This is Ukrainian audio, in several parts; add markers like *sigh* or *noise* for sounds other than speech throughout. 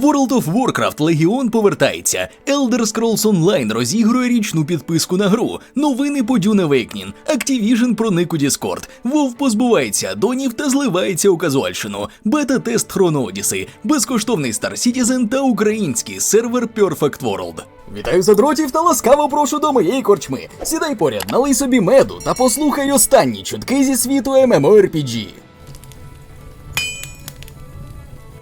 World of Warcraft Legion повертається. Elder Scrolls Online розігрує річну підписку на гру. Новини по Dune Awakening. Activision проник у Discord. WoW позбувається адонів та зливається у казуальщину. Бета-тест Chrono Odyssey. Безкоштовний Star Citizen та український сервер Perfect World. Вітаю задротів та ласкаво прошу до моєї корчми. Сідай поряд, налий собі меду та послухай останні чутки зі світу MMORPG.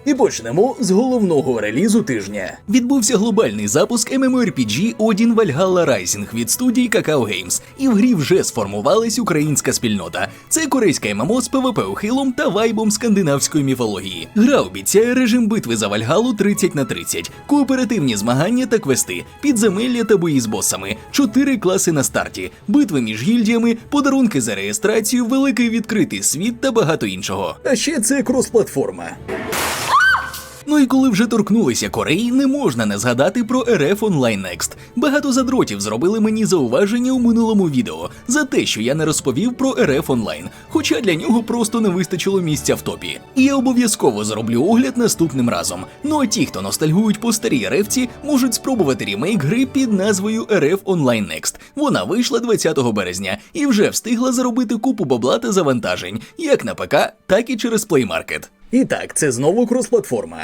І почнемо з головного релізу тижня. Відбувся глобальний запуск MMORPG Odin Valhalla Rising від студії Kakao Games, і в грі вже сформувалась українська спільнота. Це корейська ММО з ПВП ухилом та вайбом скандинавської міфології. Гра обіцяє режим битви за Вальгалу 30 на 30, кооперативні змагання та квести, підземелля та бої з босами, чотири класи на старті, битви між гільдіями, подарунки за реєстрацію, великий відкритий світ та багато іншого. А ще це крос-платформа. Ну і коли вже торкнулися Кореї, не можна не згадати про RF Online Next. Багато задротів зробили мені зауваження у минулому відео за те, що я не розповів про RF Online, хоча для нього просто не вистачило місця в топі. І я обов'язково зроблю огляд наступним разом. Ну а ті, хто ностальгують по старій рефці, можуть спробувати ремейк гри під назвою RF Online Next. Вона вийшла 20 березня і вже встигла заробити купу бабла та завантажень, як на ПК, так і через Play Market. І так, це знову крос-платформа.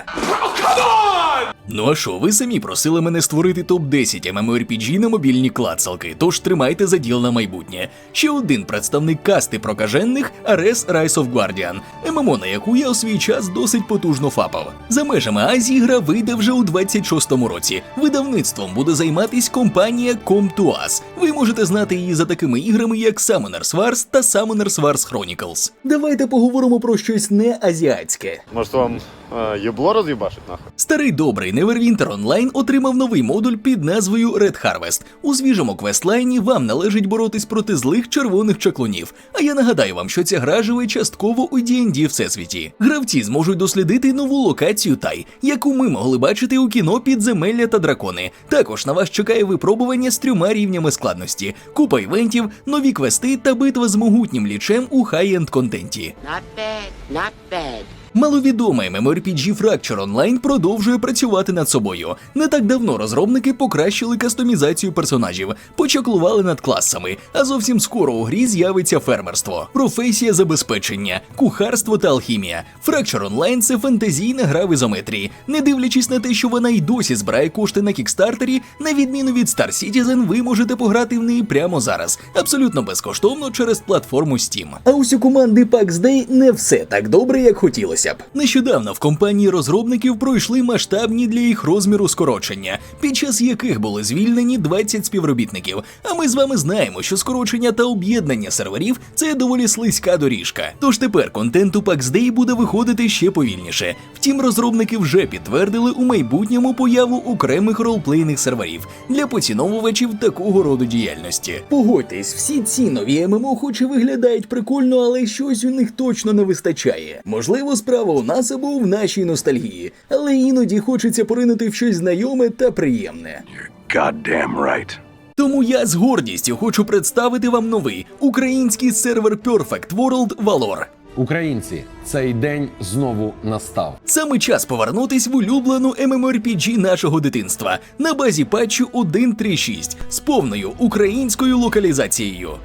Ну а що, ви самі просили мене створити топ-10 MMORPG на мобільні клацалки, тож тримайте за діл на майбутнє. Ще один представник касти прокажених Ares Rise of Guardian, ММО, на яку я у свій час досить потужно фапав. За межами Азії гра вийде вже у 26-му році. Видавництвом буде займатись компанія Com2Us. Ви можете знати її за такими іграми, як Summoners Wars та Summoners Wars Chronicles. Давайте поговоримо про щось не азіатське. Может вам э, ебло разъебашить нахуй? Старий добрий Neverwinter Online отримав новий модуль під назвою Red Harvest. У свіжому квестлайні вам належить боротись проти злих червоних чаклунів. А я нагадаю вам, що ця гра живе частково у D&D всесвіті. Гравці зможуть дослідити нову локацію Тай, яку ми могли бачити у кіно підземелля та дракони. Також на вас чекає випробування з трьома рівнями складності, купа івентів, нові квести та битва з могутнім лічем у хай-енд контенті. Not bad, not bad. Маловідомий MMORPG Fracture Online продовжує працювати над собою. Не так давно розробники покращили кастомізацію персонажів, почаклували над класами, а зовсім скоро у грі з'явиться фермерство, професія забезпечення, кухарство та алхімія. Fracture Online – це фантазійна гра в ізометрії. Не дивлячись на те, що вона й досі збирає кошти на кікстартері, на відміну від Star Citizen, ви можете пограти в неї прямо зараз, абсолютно безкоштовно через платформу Steam. А ось у команди PAX Day не все так добре, як хотілося б. Нещодавно в компанії розробників пройшли масштабні для їх розміру скорочення, під час яких були звільнені 20 співробітників. А ми з вами знаємо, що скорочення та об'єднання серверів це доволі слизька доріжка. Тож тепер контент у PAX Day буде виходити ще повільніше. Втім, розробники вже підтвердили у майбутньому появу окремих ролплейних серверів для поціновувачів такого роду діяльності. Погодьтесь, всі ці нові ММО хоч і виглядають прикольно, але щось у них точно не вистачає. Можливо, справа у нас або в нашій ностальгії, але іноді хочеться поринути в щось знайоме та приємне. Goddamn right. Тому я з гордістю хочу представити вам новий український сервер Perfect World Valor. Українці, цей день знову настав. Саме час повернутись в улюблену MMORPG нашого дитинства на базі патчу 1.3.6 з повною українською локалізацією. *laughs*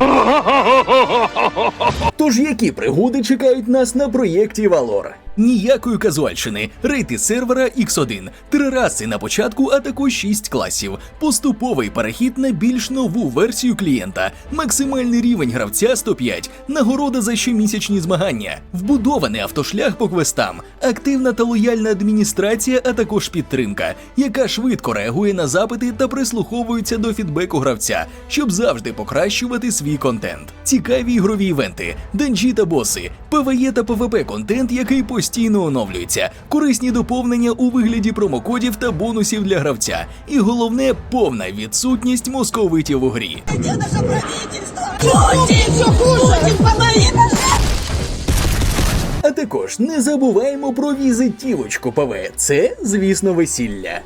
Тож які пригоди чекають нас на проєкті Valor? Ніякої казуальщини, рейти сервера X1, три раси на початку, а також 6 класів, поступовий перехід на більш нову версію клієнта, максимальний рівень гравця 105, нагорода за щомісячні змагання, вбудований автошлях по квестам, активна та лояльна адміністрація, а також підтримка, яка швидко реагує на запити та прислуховується до фідбеку гравця, щоб завжди покращувати свій контент. Цікаві ігрові івенти, денджі та боси, ПВЕ та ПВП контент, який постійно оновлюється, корисні доповнення у вигляді промокодів та бонусів для гравця. І головне повна відсутність московитів у грі. Наше правительство? А також не забуваємо про візитівочку ПВ. Це, звісно, весілля.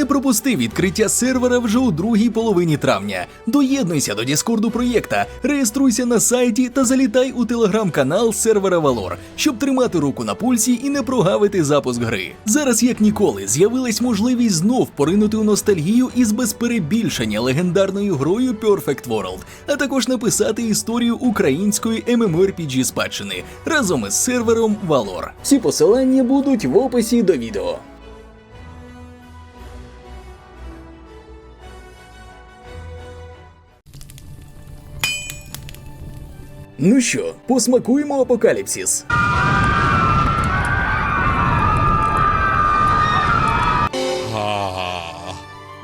Не пропусти відкриття сервера вже у другій половині травня. Доєднуйся до Діскорду проєкта, реєструйся на сайті та залітай у телеграм-канал сервера Valor, щоб тримати руку на пульсі і не прогавити запуск гри. Зараз як ніколи з'явилась можливість знов поринути у ностальгію із без перебільшення легендарною грою Perfect World, а також написати історію української MMORPG спадщини разом із сервером Valor. Всі посилання будуть в описі до відео. Ну що, посмакуємо апокаліпсис.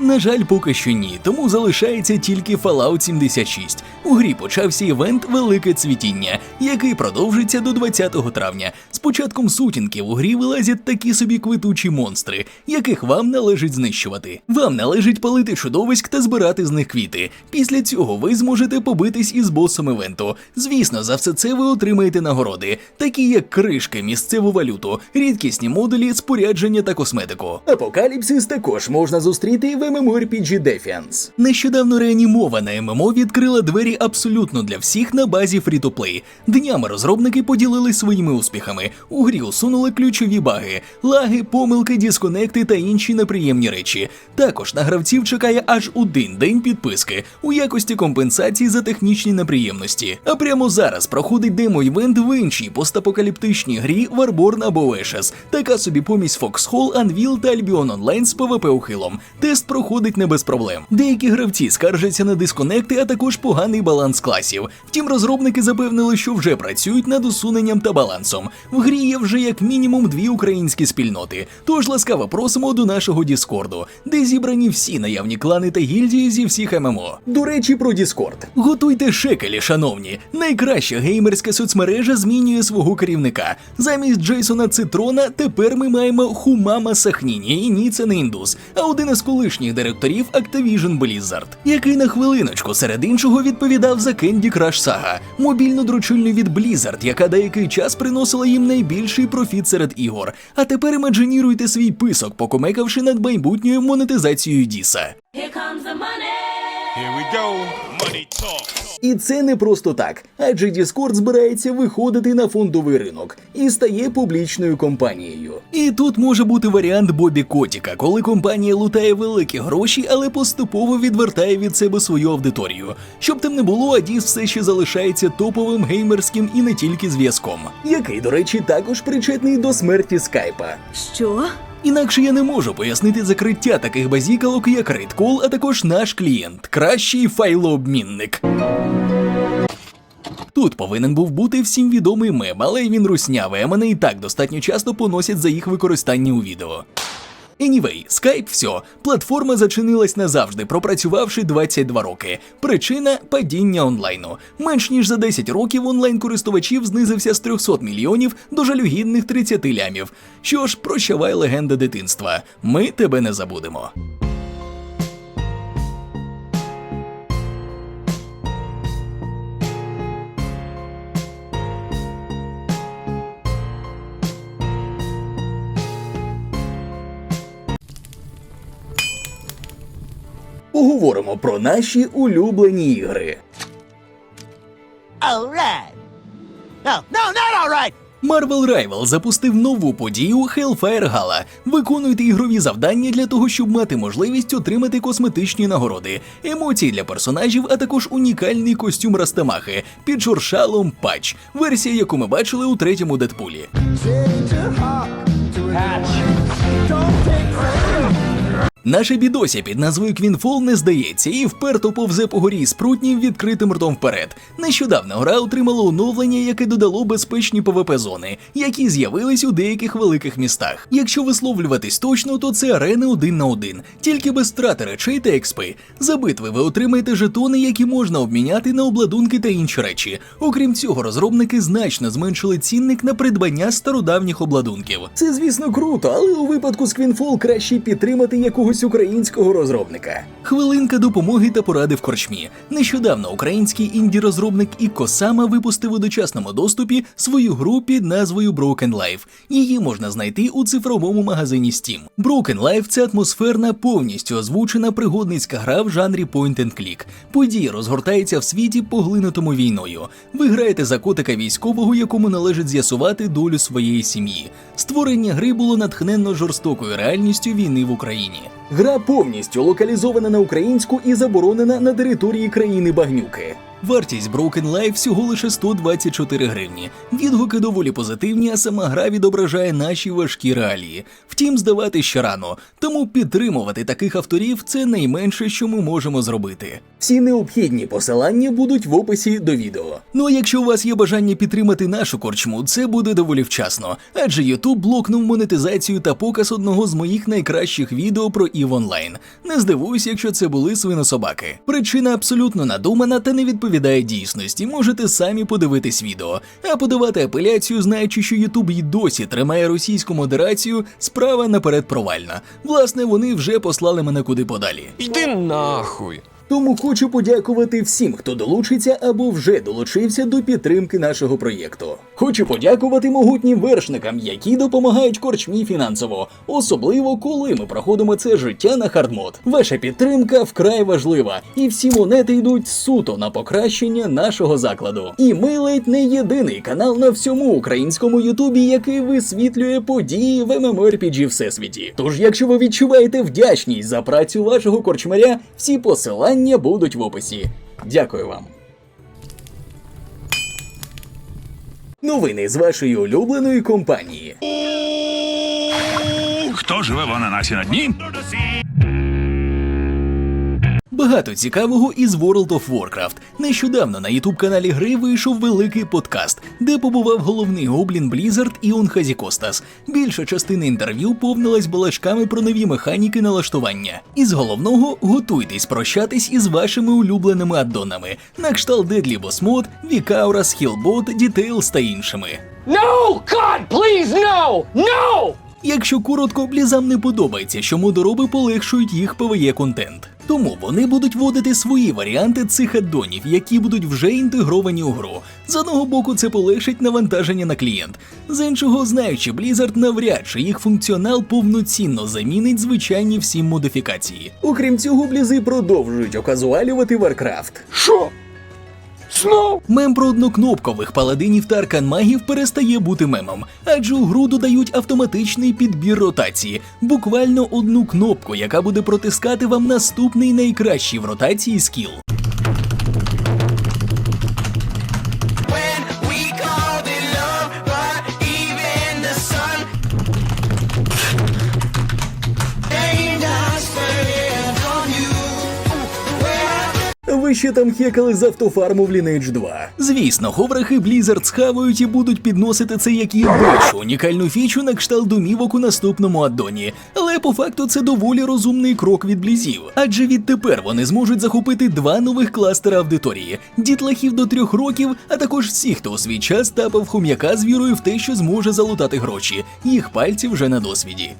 На жаль, поки що ні, тому залишається тільки Fallout 76. У грі почався івент Велике цвітіння, який продовжиться до 20 травня. З початком сутінків у грі вилазять такі собі квитучі монстри, яких вам належить знищувати. Вам належить палити чудовиськ та збирати з них квіти. Після цього ви зможете побитись із босом івенту. Звісно, за все це ви отримаєте нагороди, такі як кришки, місцеву валюту, рідкісні модулі, спорядження та косметику. Апокаліпсис також можна зустріти в MMORPG Defiance. Нещодавно реанімована ММО відкрила двері абсолютно для всіх на базі фрі-то-плей. Днями розробники поділились своїми успіхами. У грі усунули ключові баги, лаги, помилки, дисконекти та інші неприємні речі. Також на гравців чекає аж один день підписки у якості компенсації за технічні неприємності. А прямо зараз проходить демо-івент в іншій постапокаліптичній грі Warborn або Ashes. Така собі помість Foxhole, Anvil та Albion Online з PvP ухилом. Тест проходить не без проблем. Деякі гравці скаржаться на дисконекти, а також поганий баланс класів. Втім, розробники запевнили, що вже працюють над усуненням та балансом. В грі є вже як мінімум дві українські спільноти. Тож ласкаво просимо до нашого Діскорду, де зібрані всі наявні клани та гільдії зі всіх ММО. До речі, про Діскорд. Готуйте шекелі, шановні. Найкраща геймерська соцмережа змінює свого керівника. Замість Джейсона Цитрона тепер ми маємо Хумама Сахніні, і ні, це не індус, а один із колишніх директорів Activision Blizzard, який на хвилиночку серед іншого відповідав за Candy Crush Saga, мобільну дручильню від Blizzard, яка деякий час приносила їм найбільший профіт серед ігор. А тепер імаджиніруйте свій писок, покумекавши над майбутньою монетизацією Діса. І це не просто так, адже Discord збирається виходити на фондовий ринок і стає публічною компанією. І тут може бути варіант Бобі Котіка, коли компанія лутає великі гроші, але поступово відвертає від себе свою аудиторію. Щоб тим не було, Адіс все ще залишається топовим геймерським і не тільки зв'язком, який, до речі, також причетний до смерті скайпа. Що? Інакше я не можу пояснити закриття таких базікалок, як RaidCall, а також наш клієнт, кращий файлообмінник. Тут повинен був бути всім відомий мем, але він руснявий, а мене і так достатньо часто поносять за їх використання у відео. Anyway, Skype все. Платформа зачинилась назавжди, пропрацювавши 22 роки. Причина падіння онлайну. Менш ніж за 10 років онлайн користувачів знизився з 300 мільйонів до жалюгідних 30 лямів. Що ж, прощавай легенда дитинства. Ми тебе не забудемо. Поговоримо про наші улюблені ігри. All right. No, no, not. Marvel Rival запустив нову подію Hellfire Gala. Виконуйте ігрові завдання для того, щоб мати можливість отримати косметичні нагороди, емоції для персонажів, а також унікальний костюм Растамахи під шуршалом патч, версія, яку ми бачили у третьому Дедпулі. Наша бідося під назвою Квінфол не здається і вперто повзе по горі спрутнів відкритим ртом вперед. Нещодавно гра отримала оновлення, яке додало безпечні пвп зони, які з'явились у деяких великих містах. Якщо висловлюватись точно, то це арени один на один, тільки без страти речей та експи. За битви ви отримаєте жетони, які можна обміняти на обладунки та інші речі. Окрім цього, розробники значно зменшили цінник на придбання стародавніх обладунків. Це, звісно, круто, але у випадку з Квінфол краще підтримати якогось якогось українського розробника. Хвилинка допомоги та поради в корчмі. Нещодавно український інді-розробник Іко Сама випустив у дочасному доступі свою гру під назвою Broken Life. Її можна знайти у цифровому магазині Steam. Broken Life – це атмосферна, повністю озвучена пригодницька гра в жанрі point and click. Подія розгортається в світі, поглинутому війною. Ви граєте за котика військового, якому належить з'ясувати долю своєї сім'ї. Створення гри було натхненно жорстокою реальністю війни в Україні. Гра повністю локалізована на українську і заборонена на території країни Багнюки. Вартість Broken Life всього лише 124 гривні. Відгуки доволі позитивні, а сама гра відображає наші важкі реалії. Втім, здавати ще рано. Тому підтримувати таких авторів це найменше, що ми можемо зробити. Всі необхідні посилання будуть в описі до відео. Ну а якщо у вас є бажання підтримати нашу корчму, це буде доволі вчасно, адже YouTube блокнув монетизацію та показ одного з моїх найкращих відео про EVE Online. Не здивуюсь, якщо це були свинособаки. Причина абсолютно надумана та не відповідає дійсності. Можете самі подивитись відео. А подавати апеляцію, знаючи, що Ютуб й досі тримає російську модерацію, справа наперед провальна. Власне, вони вже послали мене куди подалі. Йди нахуй. Тому хочу подякувати всім, хто долучиться або вже долучився до підтримки нашого проєкту. Хочу подякувати могутнім вершникам, які допомагають корчмі фінансово, особливо коли ми проходимо це життя на хардмод. Ваша підтримка вкрай важлива, і всі монети йдуть суто на покращення нашого закладу. І ми ледь не єдиний канал на всьому українському Ютубі, який висвітлює події в MMORPG всесвіті. Тож, якщо ви відчуваєте вдячність за працю вашого корчмаря, всі посилання будуть в описі. Дякую вам. Новини з вашої улюбленої компанії. Хто живе в ананасі на дні? Багато цікавого із World of Warcraft. Нещодавно на ютуб каналі гри вийшов великий подкаст, де побував головний гоблін Blizzard Іон Хазікостас. Більша частина інтерв'ю повнилась балачками про нові механіки налаштування. Із головного готуйтесь прощатись із вашими улюбленими аддонами на кшталт Deadly Boss Mod, Vikaura, Skillbot, Details та іншими. No! God, please, no! No! Якщо коротко, блізам не подобається, що модороби полегшують їх PvE контент. Тому вони будуть вводити свої варіанти цих аддонів, які будуть вже інтегровані у гру. З одного боку, це полегшить навантаження на клієнт. З іншого, знаючи Blizzard, навряд чи їх функціонал повноцінно замінить звичайні всі модифікації. Окрім цього, блізи продовжують оказуалювати Warcraft. Що? Знов? Мем про однокнопкових паладинів та арканмагів перестає бути мемом, адже у гру додають автоматичний підбір ротації, буквально одну кнопку, яка буде протискати вам наступний найкращий в ротації скіл. Ви ще там хекали з автофарму в Lineage 2. Звісно, ховрахи Blizzard схавають і будуть підносити це як єбучу унікальну фічу на кшталт домівок у наступному аддоні. Але по факту це доволі розумний крок від блізів. Адже відтепер вони зможуть захопити два нових кластера аудиторії: дітлахів до трьох років, а також всіх, хто у свій час тапав хом'яка з вірою в те, що зможе залутати гроші. Їх пальці вже на досвіді.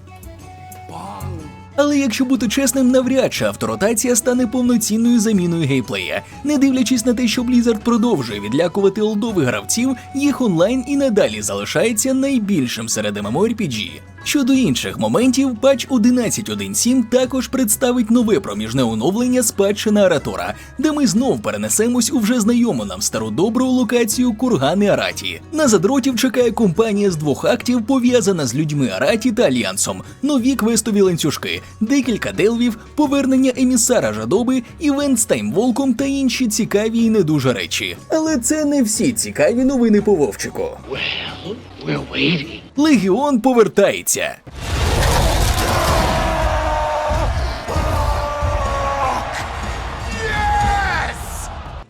Але якщо бути чесним, навряд чи авторотація стане повноцінною заміною геймплея. Не дивлячись на те, що Blizzard продовжує відлякувати олдових гравців, їх онлайн і надалі залишається найбільшим серед MMORPG. Щодо інших моментів, патч 11.1.7 також представить нове проміжне оновлення з патча на Аратора, де ми знов перенесемось у вже знайому нам стару добру локацію Кургани Араті. На задротів чекає компанія з двох актів, пов'язана з людьми Араті та Альянсом, нові квестові ланцюжки, декілька делвів, повернення емісара Жадоби, івент з таймволком та інші цікаві і не дуже речі. Але це не всі цікаві новини по Вовчику. We're Легіон повертається.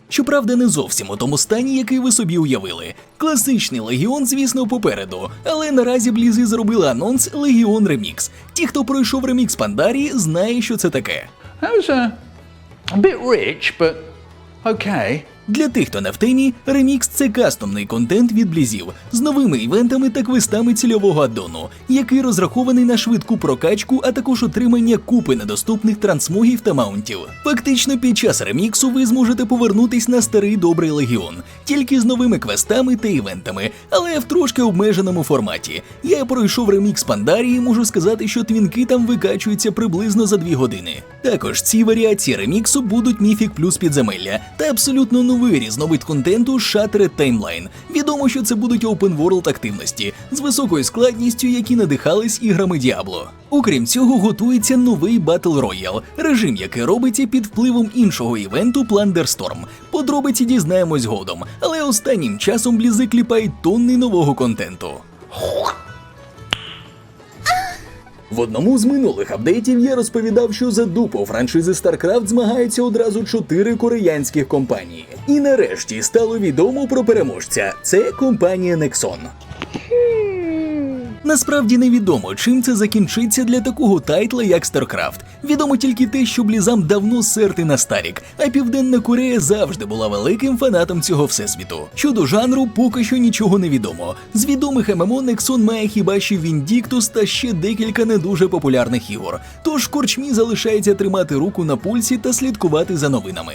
Щоправда, не зовсім у тому стані, який ви собі уявили. Класичний легіон, звісно, попереду, але наразі блізи зробили анонс Легіон Ремікс. Ті, хто пройшов ремікс Пандарі, знає, що це таке. That was a, a bit rich, but okay. Для тих, хто не в темі, ремікс це кастомний контент від блізів з новими івентами та квестами цільового аддону, який розрахований на швидку прокачку, а також отримання купи недоступних трансмогів та маунтів. Фактично, під час реміксу ви зможете повернутись на старий добрий легіон, тільки з новими квестами та івентами, але в трошки обмеженому форматі. Я пройшов ремікс Пандарії, можу сказати, що твінки там викачуються приблизно за 2 години. Також ці варіації реміксу будуть міфік плюс підземелля та абсолютно новий різновид контенту Shattered Timeline. Відомо, що це будуть open world активності з високою складністю, які надихались іграми Diablo. Окрім цього, готується новий Battle Royale, режим, який робиться під впливом іншого івенту Plunder Storm. Подробиці дізнаємось згодом, але останнім часом блізи кліпають тонни нового контенту. В одному з минулих апдейтів я розповідав, що за дупу франшизи StarCraft змагаються одразу чотири кореянських компанії. І нарешті стало відомо про переможця. Це компанія Nexon. Насправді невідомо, чим це закінчиться для такого тайтла, як StarCraft. Відомо тільки те, що блізам давно серти на Старік, а Південна Корея завжди була великим фанатом цього всесвіту. Щодо жанру, поки що нічого не відомо. З відомих ММО Nexon має хіба що Vindictus та ще декілька не дуже популярних ігор. Тож корчмі залишається тримати руку на пульсі та слідкувати за новинами.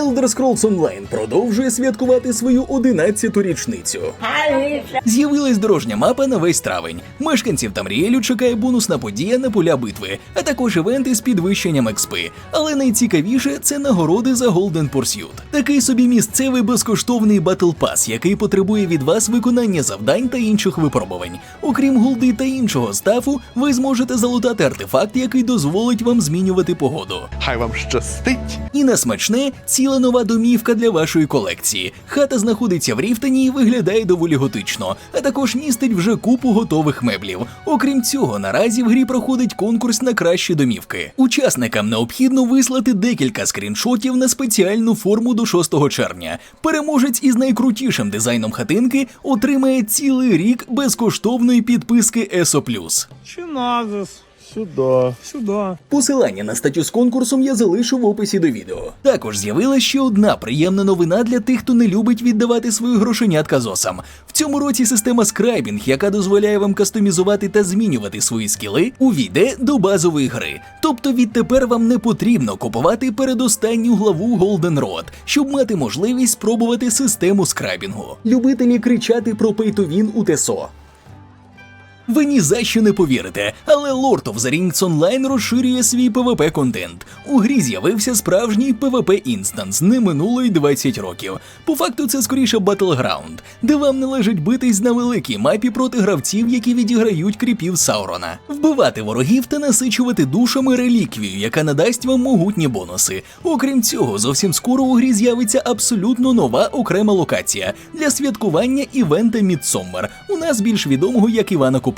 Elder Scrolls Online продовжує святкувати свою 11-ту річницю. З'явилась дорожня мапа на весь травень. Мешканців Тамріелю чекає бонусна подія на поля битви, а також івенти з підвищенням експи. Але найцікавіше це нагороди за Golden Pursuit. Такий собі місцевий безкоштовний Battle Pass, який потребує від вас виконання завдань та інших випробувань. Окрім голди та іншого стафу, ви зможете залутати артефакт, який дозволить вам змінювати погоду. Хай вам щастить! І на смачне ціла нова домівка для вашої колекції. Хата знаходиться в Ріфтені і виглядає доволі готично, а також містить вже купу готових меблів. Окрім цього, наразі в грі проходить конкурс на кращі домівки. Учасникам необхідно вислати декілька скріншотів на спеціальну форму до 6 червня. Переможець із найкрутішим дизайном хатинки отримає цілий рік безкоштовної підписки ESO+. Сюди. Сюди. Посилання на статтю з конкурсом я залишу в описі до відео. Також з'явилася ще одна приємна новина для тих, хто не любить віддавати свою грошенятка зосам. В цьому році система скрайбінг, яка дозволяє вам кастомізувати та змінювати свої скіли, увійде до базової гри. Тобто відтепер вам не потрібно купувати передостанню главу Golden Road, щоб мати можливість спробувати систему скрайбінгу. Любителі кричати про пейтовін у ТЕСО. Ви ні за що не повірите, але Lord of the Rings Online розширює свій PvP контент. У грі з'явився справжній PvP інстанс, не минуло й 20 років. По факту це скоріше Battleground, де вам належить битись на великій мапі проти гравців, які відіграють кріпів Саурона, вбивати ворогів та насичувати душами реліквію, яка надасть вам могутні бонуси. Окрім цього, зовсім скоро у грі з'явиться абсолютно нова окрема локація для святкування івента Midsommar, у нас більш відомого як Івана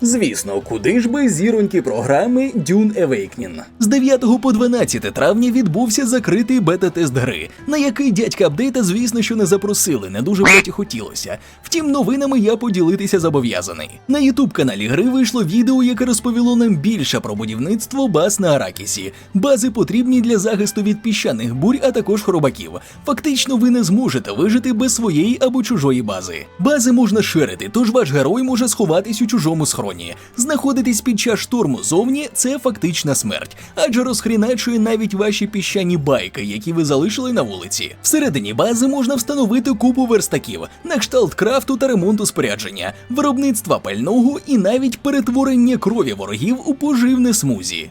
Звісно, куди ж без зіроньки програми Dune Awakening. З 9 по 12 травня відбувся закритий бета-тест гри, на який дядька апдейта, звісно, що не запросили, не дуже блять хотілося. Втім, новинами я поділитися зобов'язаний. На ютуб каналі гри вийшло відео, яке розповіло нам більше про будівництво баз на Аракісі. Бази потрібні для захисту від піщаних бурь, а також хробаків. Фактично, ви не зможете вижити без своєї або чужої бази. Бази можна ширити, тож ваш герой може сховатись у чужому схроні. Знаходитись під час шторму зовні це фактична смерть, адже розхріначує навіть ваші піщані байки, які ви залишили на вулиці. Всередині бази можна встановити купу верстаків, на кшталт крафту та ремонту спорядження, виробництва пального і навіть перетворення крові ворогів у поживне смузі.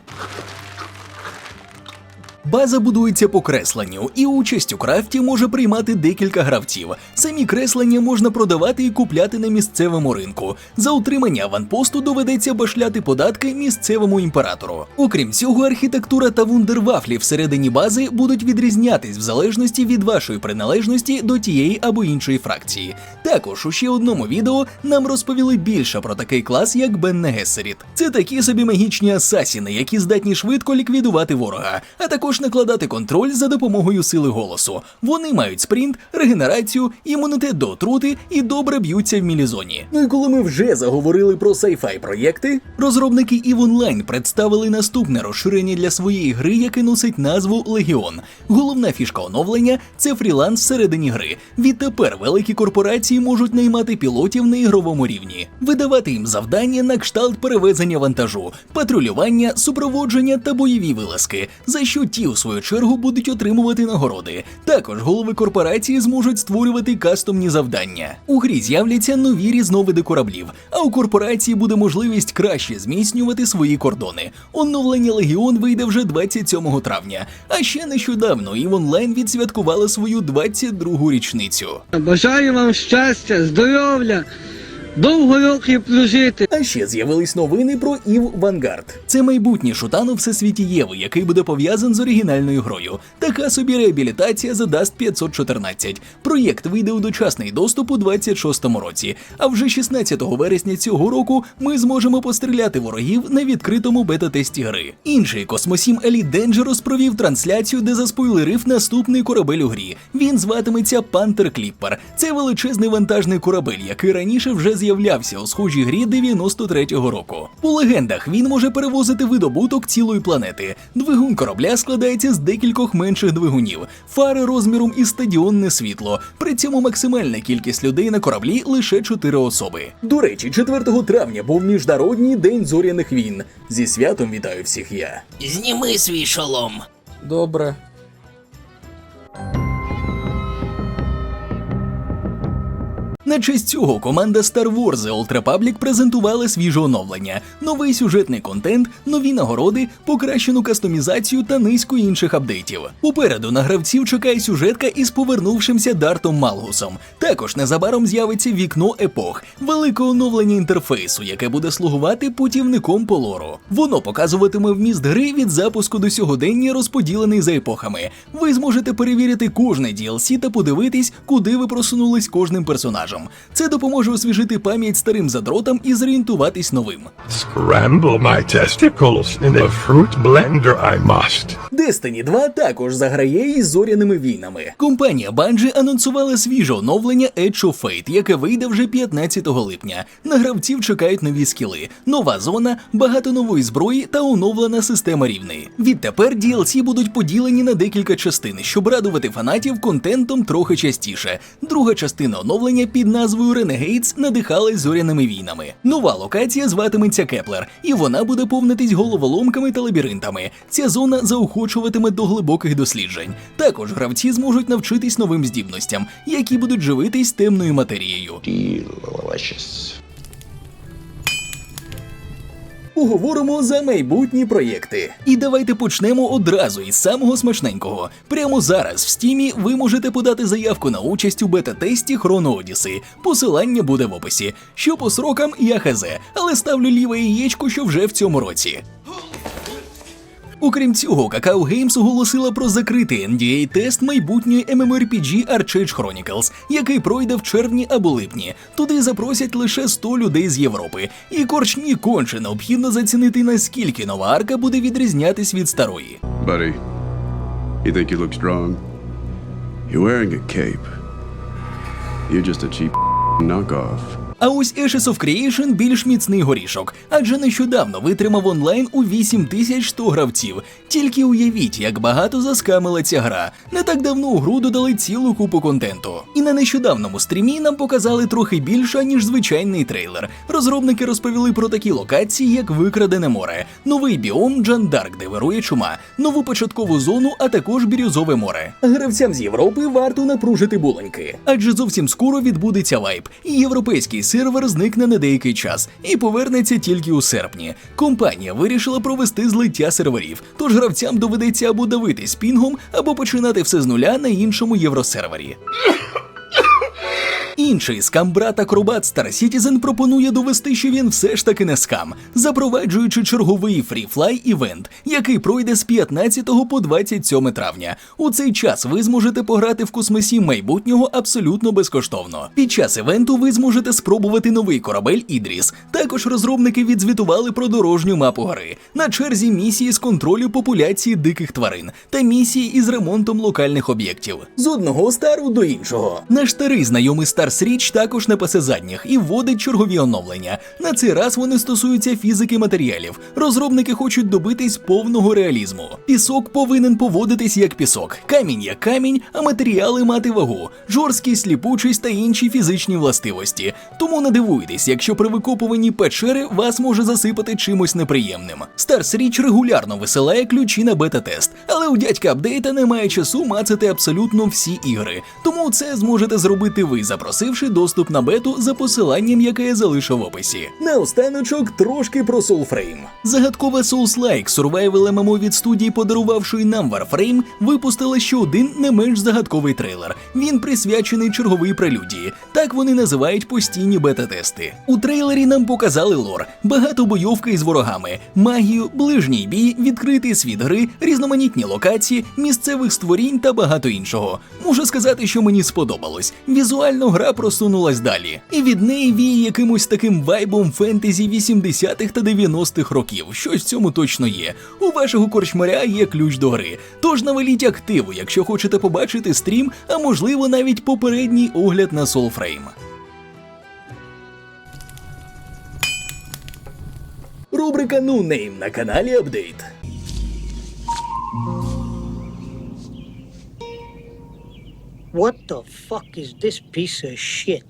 База будується по кресленню, і участь у крафті може приймати декілька гравців. Самі креслення можна продавати і купляти на місцевому ринку. За утримання аванпосту доведеться башляти податки місцевому імператору. Окрім цього, архітектура та вундервафлі всередині бази будуть відрізнятись в залежності від вашої приналежності до тієї або іншої фракції. Також у ще одному відео нам розповіли більше про такий клас, як Бенне Гессеріт. Це такі собі магічні асасіни, які здатні швидко ліквідувати ворога, а також також накладати контроль за допомогою сили голосу. Вони мають спринт, регенерацію, імунітет до отрути і добре б'ються в мілізоні. Ну і коли ми вже заговорили про сайфай проєкти, розробники EVE Online представили наступне розширення для своєї гри, яке носить назву Легіон. Головна фішка оновлення це фріланс всередині гри. Відтепер великі корпорації можуть наймати пілотів на ігровому рівні, видавати їм завдання на кшталт перевезення вантажу, патрулювання, супроводження та бойові вилазки, за що ті, у свою чергу, будуть отримувати нагороди. Також голови корпорації зможуть створювати кастомні завдання. У грі з'являться нові різновиди кораблів, а у корпорації буде можливість краще зміцнювати свої кордони. Оновлення Легіон вийде вже 27 травня. А ще нещодавно EVE Online відсвяткувала свою 22-гу річницю. Бажаю вам щастя, здоров'я, довго років прожити. А ще з'явились новини про Ів Вангард. Це майбутній шутан у всесвіті Єви, який буде пов'язан з оригінальною грою. Така собі реабілітація за Dust 514. Проєкт вийде у дочасний доступ у 26-му році. А вже 16 вересня цього року ми зможемо постріляти ворогів на відкритому бета-тесті гри. Інший Космосім Elite Dangerous провів трансляцію, де заспойлерив наступний корабель у грі. Він зватиметься Пантер Кліппер. Це величезний вантажний корабель, який раніше вже з'являвся у схожій грі 93-го року. У легендах він може перевозити видобуток цілої планети. Двигун корабля складається з декількох менших двигунів, фари розміром із стадіонне світло. При цьому максимальна кількість людей на кораблі лише 4 особи. До речі, 4 травня був міжнародний день зоряних війн. Зі святом вітаю всіх я. Зніми свій шолом. Добре. На честь цього команда Star Wars The Old Republic презентувала свіже оновлення, новий сюжетний контент, нові нагороди, покращену кастомізацію та низку інших апдейтів. Попереду на гравців чекає сюжетка із повернувшимся Дартом Малгусом. Також незабаром з'явиться вікно епох, велике оновлення інтерфейсу, яке буде слугувати путівником по лору. Воно показуватиме вміст гри від запуску до сьогодення, розподілений за епохами. Ви зможете перевірити кожне DLC та подивитись, куди ви просунулись кожним персонажем. Це допоможе освіжити пам'ять старим задротам і зорієнтуватись новим. Scramble my testicles in a fruit blender I must. Destiny 2 також заграє із зоряними війнами. Компанія Bungie анонсувала свіже оновлення Edge of Fate, яке вийде вже 15 липня. На гравців чекають нові скіли, нова зона, багато нової зброї та оновлена система рівней. Відтепер DLC будуть поділені на декілька частин, щоб радувати фанатів контентом трохи частіше. Друга частина оновлення під назвою Ренегейтс надихалась зоряними війнами. Нова локація зватиметься Кеплер, і вона буде повнитись головоломками та лабіринтами. Ця зона заохочуватиме до глибоких досліджень. Також гравці зможуть навчитись новим здібностям, які будуть живитись темною матерією. Delicious. Поговоримо за майбутні проєкти. І давайте почнемо одразу із самого смачненького. Прямо зараз в стімі ви можете подати заявку на участь у бета-тесті Хроно Одіси. Посилання буде в описі. Що по срокам, я хазе, але ставлю ліве яєчко, що вже в цьому році. Окрім цього, Kakao Games оголосила про закритий NDA-тест майбутньої MMORPG Archage Chronicles, який пройде в червні або липні. Туди запросять лише 100 людей з Європи. І корчні конче необхідно зацінити, наскільки нова арка буде відрізнятись від старої. Buddy, you think you look strong? You're wearing a cape. You're just a cheap *laughs* knockoff. А ось Ashes of Creation більш міцний горішок, адже нещодавно витримав онлайн у 8100 гравців. Тільки уявіть, як багато заскамила ця гра. Не так давно у гру додали цілу купу контенту. І на нещодавному стрімі нам показали трохи більше, ніж звичайний трейлер. Розробники розповіли про такі локації, як Викрадене море, новий біом Джан Дарк, де вирує чума, нову початкову зону, а також бірюзове море. Гравцям з Європи варто напружити булоньки, адже зовсім скоро відбудеться вайп, і європейський сервер зникне на деякий час і повернеться тільки у серпні. Компанія вирішила провести злиття серверів, тож гравцям доведеться або давитись пінгом, або починати все з нуля на іншому євросервері. Інший скам-брат Acrobat Star Citizen пропонує довести, що він все ж таки не скам, запроваджуючи черговий фріфлай івент, який пройде з 15 по 27 травня. У цей час ви зможете пограти в космосі майбутнього абсолютно безкоштовно. Під час івенту ви зможете спробувати новий корабель Ідріс. Також розробники відзвітували про дорожню мапу гри. На черзі місії з контролю популяції диких тварин та місії із ремонтом локальних об'єктів. З одного стару до іншого. Наш старий знайомий Stars Reach також не пасе задніх і вводить чергові оновлення. На цей раз вони стосуються фізики матеріалів. Розробники хочуть добитись повного реалізму. Пісок повинен поводитись як пісок, камінь як камінь, а матеріали мати вагу, жорсткість, сліпучість та інші фізичні властивості. Тому не дивуйтесь, якщо при викопуванні печери вас може засипати чимось неприємним. Stars Reach регулярно висилає ключі на бета-тест, але у дядька апдейта немає часу мацати абсолютно всі ігри. Тому це зможете зробити ви, запросивши доступ на бету за посиланням, яке я залишив в описі. Наостаночок трошки про Soulframe. Загадкове Souls-like Survival MMO від студії, подарувавшої нам Warframe, випустила ще один не менш загадковий трейлер. Він присвячений черговій прелюдії. Так вони називають постійні бета-тести. У трейлері нам показали лор, багато бойовки із ворогами, магію, ближній бій, відкритий світ гри, різноманітні локації, місцевих створінь та багато іншого. Можу сказати, що мені сподобалось. Візуально гра просунулась далі, і від неї віє якимось таким вайбом фентезі 80-х та 90-х років. Щось в цьому точно є. У вашого корчмаря є ключ до гри. Тож навеліть активу, якщо хочете побачити стрім, а можливо навіть попередній огляд на Soulframe. Рубрика No Name на каналі Апдейт. What the fuck is this piece of shit?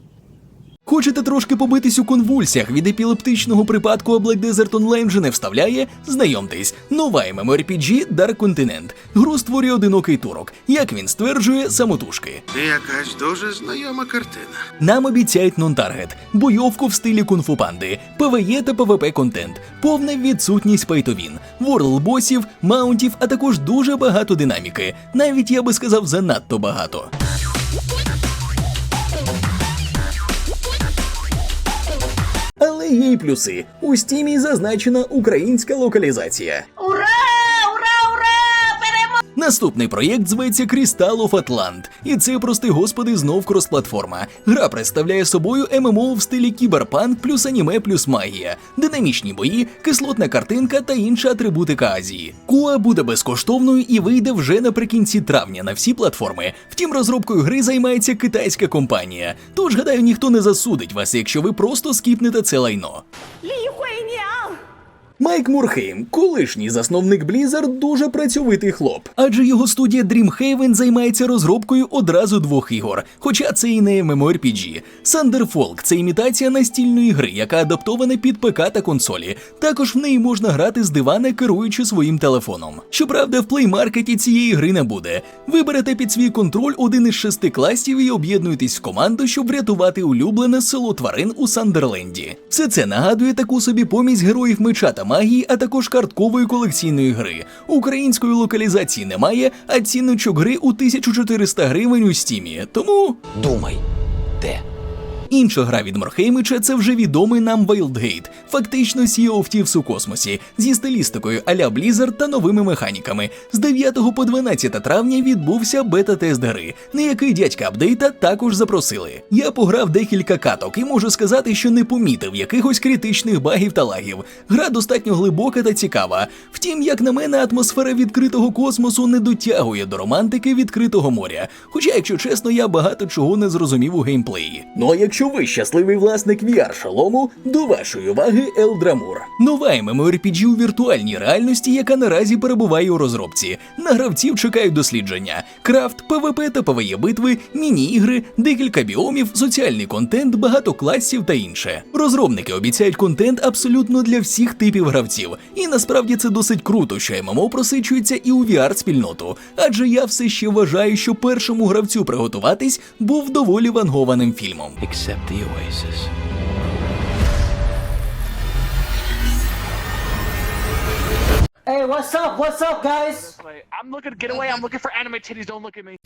Хочете трошки побитись у конвульсіях від епілептичного припадку, а Black Desert Online вже не вставляє? Знайомтесь, нова MMORPG Dark Continent. Гру створює одинокий турок, як він стверджує, самотужки. Якась дуже знайома картина. Нам обіцяють нон-таргет, бойовку в стилі кунг-фу панди, ПВЕ та ПВП контент, повна відсутність пейтовін, ворлд-босів, маунтів, а також дуже багато динаміки. Навіть я би сказав занадто багато. Але є й плюси. У стімі зазначена українська локалізація. Ура! Наступний проєкт зветься Crystal of Atlant, і це, прости господи, знов кросплатформа. Гра представляє собою ММО в стилі кіберпанк плюс аніме плюс магія, динамічні бої, кислотна картинка та інша атрибутика Азії. Куа буде безкоштовною і вийде вже наприкінці травня на всі платформи. Втім, розробкою гри займається китайська компанія. Тож, гадаю, ніхто не засудить вас, якщо ви просто скіпнете це лайно. Майк Мурхейм, колишній засновник Blizzard, дуже працьовитий хлоп, адже його студія Dreamhaven займається розробкою одразу двох ігор, хоча це і не MMORPG. Thunderfolk – це імітація настільної гри, яка адаптована під ПК та консолі. Також в неї можна грати з дивана, керуючи своїм телефоном. Щоправда, в плеймаркеті цієї гри не буде. Виберете під свій контроль один із шести класів і об'єднуєтесь в команду, щоб врятувати улюблене село тварин у Сандерленді. Все це нагадує таку собі помість героїв меча та магії, а також карткової колекційної гри. Української локалізації немає, а ціночок гри у 1400 гривень у стімі. Тому Думай, де? Інша гра від Морхеймича це вже відомий нам Wildgate, фактично Sea of Thieves у космосі, зі стилістикою а-ля Blizzard та новими механіками. З 9 по 12 травня відбувся бета-тест гри, на який дядька апдейта також запросили. Я пограв декілька каток і можу сказати, що не помітив якихось критичних багів та лагів. Гра достатньо глибока та цікава. Втім, як на мене, атмосфера відкритого космосу не дотягує до романтики відкритого моря. Хоча, якщо чесно, я багато чого не зрозумів у геймплеї. Ну а якщо ви щасливий власник VR-шолому, до вашої уваги Елдрамур. Нова MMORPG у віртуальній реальності, яка наразі перебуває у розробці. На гравців чекають дослідження, крафт, ПВП та ПВЕ битви, міні-ігри, декілька біомів, соціальний контент, багато класів та інше. Розробники обіцяють контент абсолютно для всіх типів гравців. І насправді це досить круто, що ММО просичується і у VR-спільноту, адже я все ще вважаю, що першому гравцю приготуватись був доволі вангованим фільмом. Except the Oasis. Hey, what's up? What's up, guys? I'm looking to get away. I'm looking for anime titties. Don't look at me.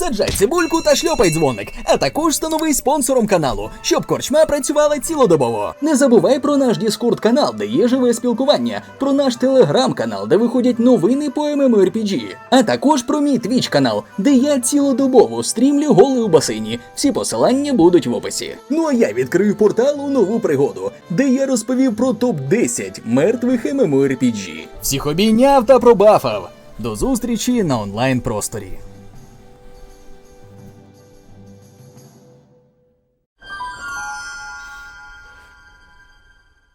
Саджай цибульку та шльопай дзвоник, а також становись спонсором каналу, щоб корчма працювала цілодобово. Не забувай про наш Діскорд канал, де є живе спілкування, про наш телеграм-канал, де виходять новини по MMORPG, а також про мій твіч канал, де я цілодобово стрімлю голи у басейні. Всі посилання будуть в описі. Ну а я відкрию портал у нову пригоду, де я розповів про топ 10 мертвих MMORPG. Всіх обійняв та пробафав. До зустрічі на онлайн просторі.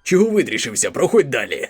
Чого витрішився? Проходь далі.